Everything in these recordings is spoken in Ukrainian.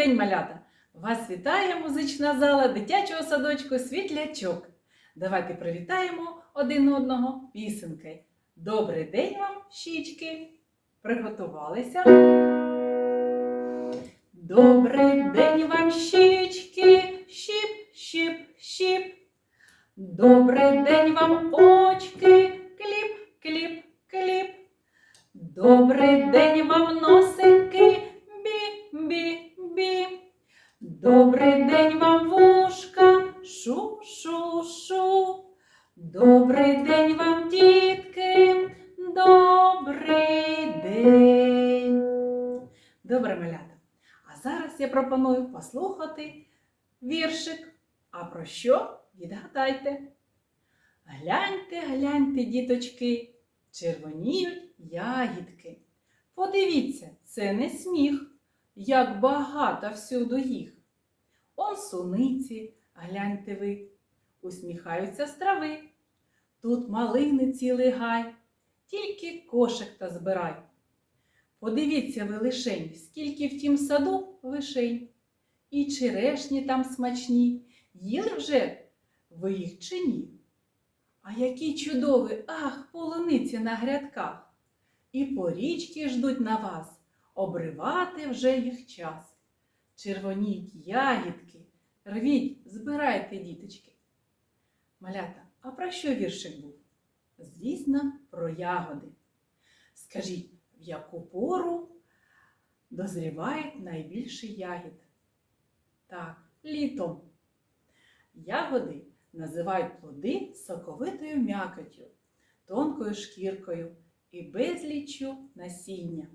день, малята! Вас вітає музична зала дитячого садочку Світлячок. Давайте привітаємо один одного пісенкою. Добрий день вам, щічки! Приготувалися? Добрий день вам, щічки, щіп, щіп, щіп. Добрий день вам, очки, кліп, кліп, кліп. Добрий день вам, носики, послухати віршик. А про що? Відгадайте. Гляньте, гляньте, діточки, червоніють ягідки. Подивіться, це не сміх, як багато всюду їх. Он суниці, гляньте ви, усміхаються з трави. Тут малини цілий гай, тільки кошик та збирай. Подивіться ви лишень, скільки в тім саду вишень. І черешні там смачні. Їли вже ви їх чи ні? А які чудові, ах, полуниці на грядках. І порічки ждуть на вас, обривати вже їх час. Червоніть ягідки, рвіть, збирайте, діточки. Малята, а про що віршик був? Звісно, про ягоди. Скажіть, в яку пору дозріває найбільше ягід? Так, літом. Ягоди називають плоди соковитою м'якотю, тонкою шкіркою і безліччю насіння.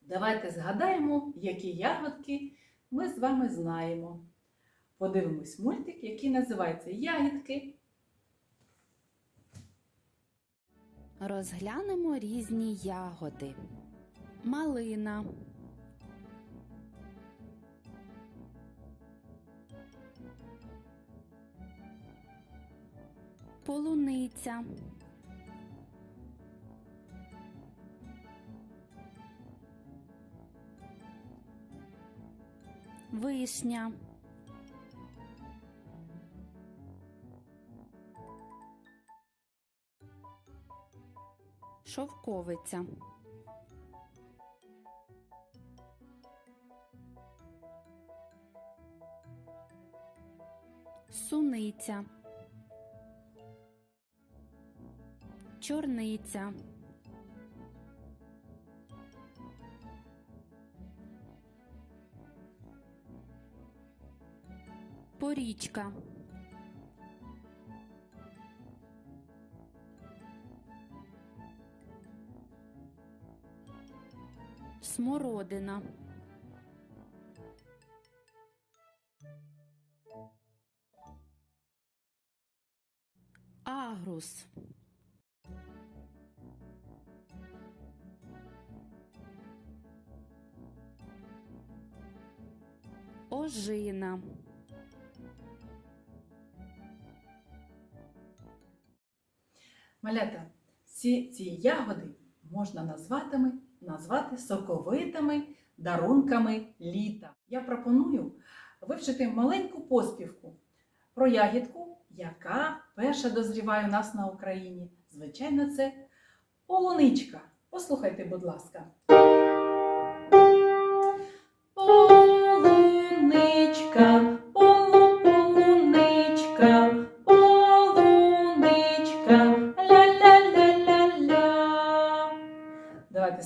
Давайте згадаємо, які ягодки ми з вами знаємо. Подивимось мультик, який називається Ягідки. Розглянемо різні ягоди. Малина. Полуниця. Вишня. Шовковиця. Суниця. Чорниця. Порічка. Смородина. Агрус. Ожина. Малята, всі ці ягоди можна назватими, назвати соковитими дарунками літа. Я пропоную вивчити маленьку поспівку про ягідку, яка перша дозріває у нас на Україні. Звичайно, це полуничка. Послухайте, будь ласка.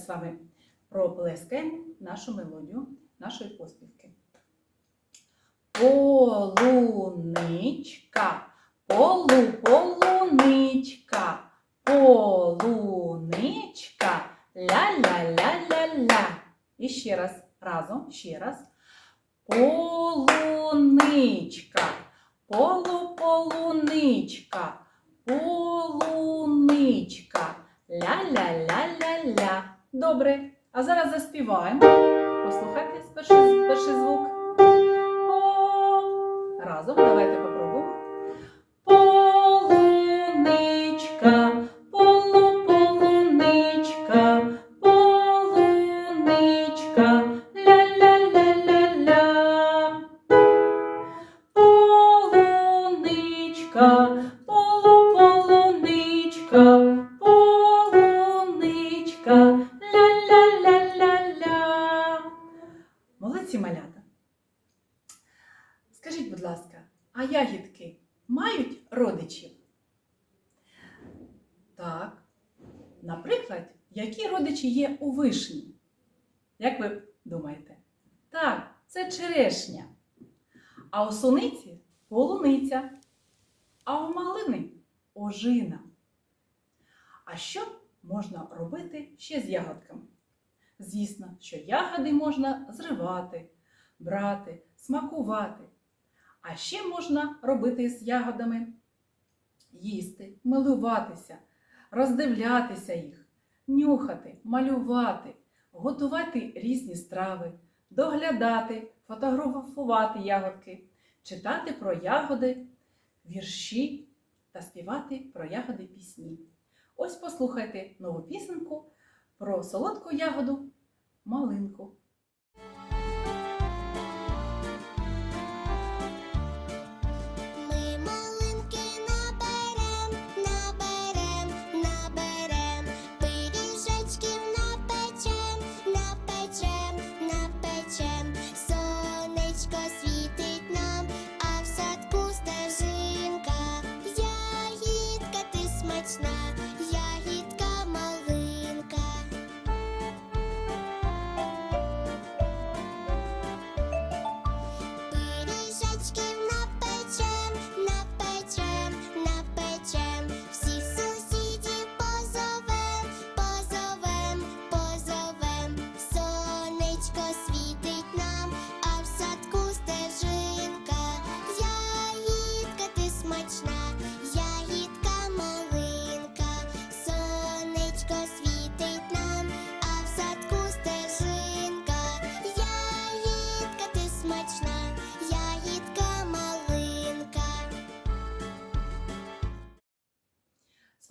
З вами проплескаємо нашу мелодію нашої поспівки. Полуничка, полу, полуничка, полуничка, ля-ля-ля-ля-ля. І ще раз, разом, ще раз. Полуничка, полу-полуничка, полуничка, ля-ля-ля-ля-ля. Добре. А зараз заспіваємо. Послухайте перший, перший звук. О. Разом давайте попробуємо. Це черешня. А у суниці полуниця, а у малини ожина. А що можна робити ще з ягодками? Звісно, що ягоди можна зривати, брати, смакувати. А ще можна робити з ягодами їсти, милуватися, роздивлятися їх, нюхати, малювати, готувати різні страви, доглядати, фотографувати ягодки, читати про ягоди, вірші та співати про ягоди пісні. Ось послухайте нову пісеньку про солодку ягоду малинку.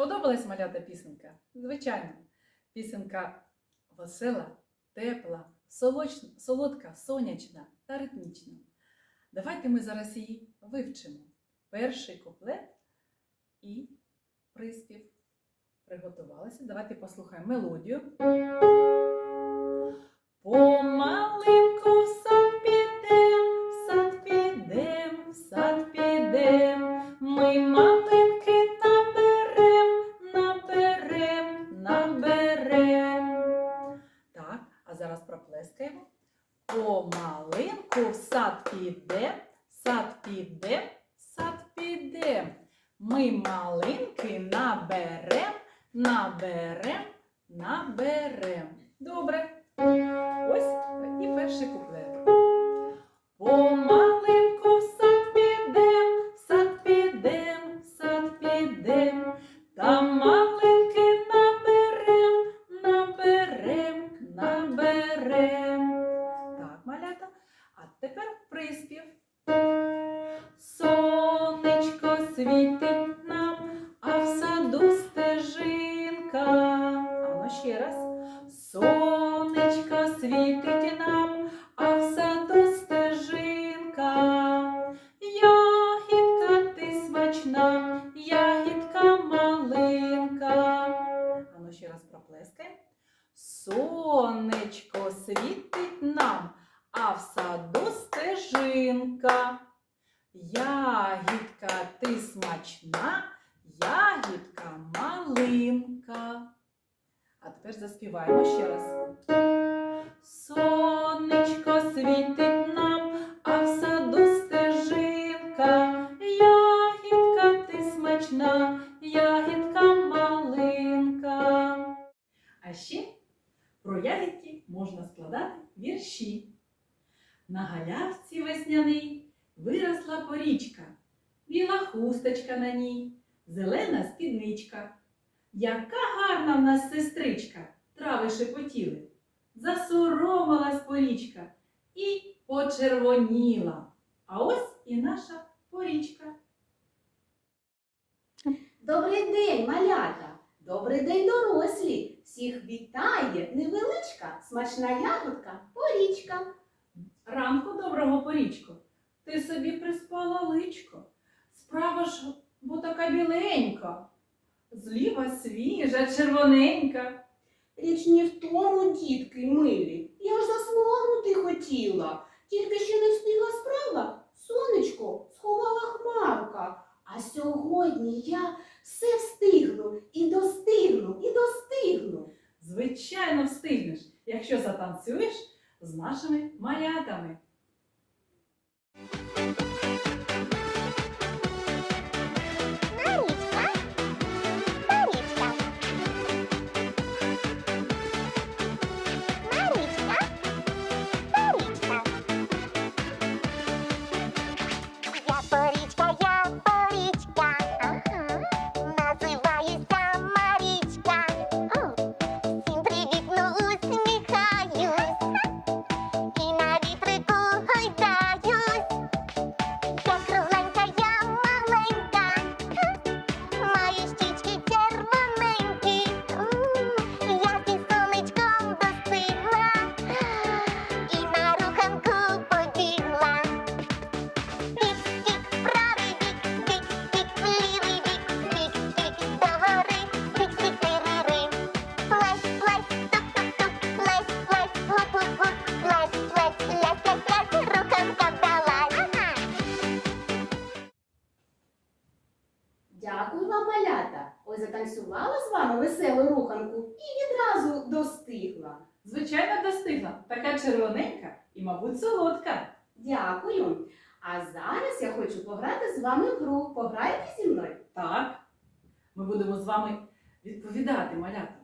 Сподобалась малята пісенька? Звичайно, пісенька весела, тепла, солодка, сонячна та ритмічна. Давайте ми зараз її вивчимо. Перший куплет і приспів. Приготувалися. Давайте послухаємо мелодію. Помаленьку Помаленьку в сад піде, сад піде, сад піде. Ми малинки Сонечко На галявці весняній виросла порічка, біла хусточка на ній, зелена спідничка. Яка гарна в нас сестричка, трави шепотіли. Засоромилась порічка і почервоніла. А ось і наша порічка. Добрий день, малята! Добрий день, дорослі! Всіх вітає невеличка смачна ягодка порічка. Ранку доброго порічко, ти собі приспала личко. Справа ж бо така біленька. Зліва свіжа, червоненька. Річ не в тому, дітки милі. Я ж засмагнути хотіла. Тільки ще не встигла справа. Сонечко сховала хмарка. А сьогодні я веселу руханку і відразу достигла. Звичайно, достигла. Така червоненька і, мабуть, солодка. Дякую. А зараз я хочу пограти з вами в гру. Пограйте зі мною. Так, ми будемо з вами відповідати, малята.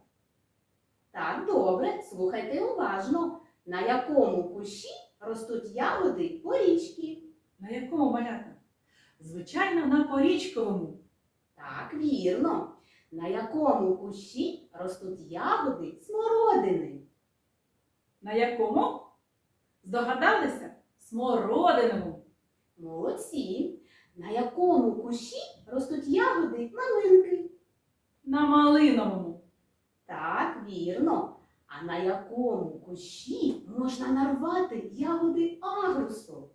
Так, добре, слухайте уважно. На якому кущі ростуть ягоди порічки? На якому малята? Звичайно, на порічковому. Так, вірно. На якому кущі ростуть ягоди смородини? На якому? Здогадалися? Смородиному. Молодці. На якому кущі ростуть ягоди малинки? На малиновому. Так, вірно. А на якому кущі можна нарвати ягоди агрусу?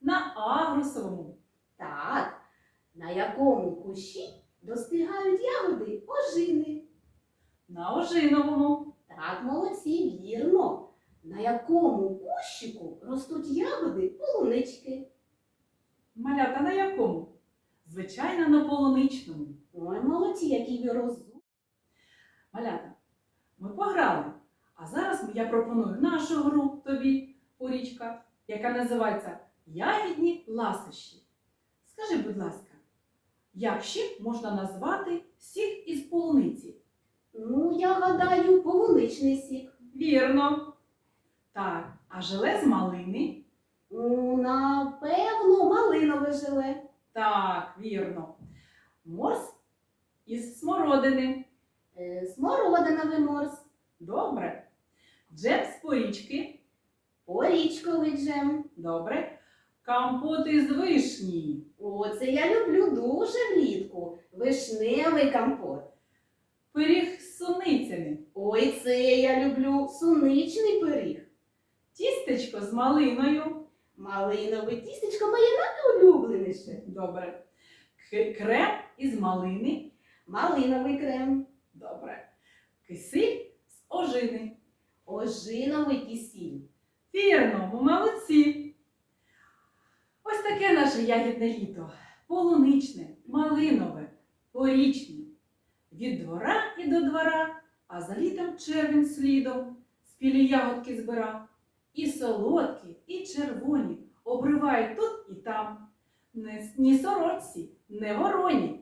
На агрусовому. Так. На якому кущі достигають ягоди ожини? На ожиновому. Так, молодці, вірно. На якому кущику ростуть ягоди полунички? Малята на якому? Звичайно, на полуничному. Ой, молодці, які ви розумні. Малята, ми пограли. А зараз я пропоную нашу гру тобі, Урічка, яка називається Ягідні ласощі. Скажи, будь ласка, як ще можна назвати сік із полуниці? Ну, я гадаю, полуничний сік. Вірно. Так, а желе з малини? Ну, напевно, малинове желе. Так, вірно. Морс із смородини. Е, Смородиновий морс, Добре. Джем з порічки. порічковий джем. Добре. Компот із вишні. О, це я люблю дуже влітку. Вишневий компот. Пиріг з суницями. Ой, це я люблю суничний пиріг. Тістечко з малиною. Малинове тістечко моє найулюбленіше. Добре. К- крем із малини. Малиновий крем, Добре. Кисель з ожини. ожиновий кисіль. Вірно, молодці. Таке наше ягідне літо. Полуничне, малинове, порічне. Від двора і до двора, а за літом червень слідом. Спілі ягодки збира. І солодкі, і червоні. Обривають тут і там. Не, ні сорочці, не вороні.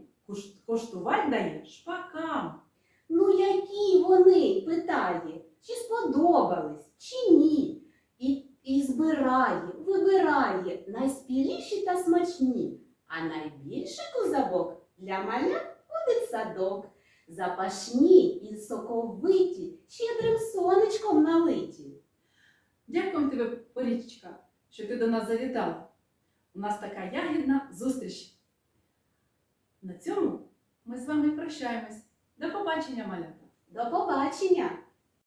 Коштувать дає шпакам. Ну, які вони? питає, чи сподобались, чи ні. І вибирає найспіліші та смачні, а найбільше кузовок для малят у дитсадок. Запашні і соковиті, щедрим сонечком налиті. Дякую тобі, Порічка, що ти до нас завітала. У нас така ягідна зустріч. На цьому ми з вами прощаємось. До побачення, малята! До побачення!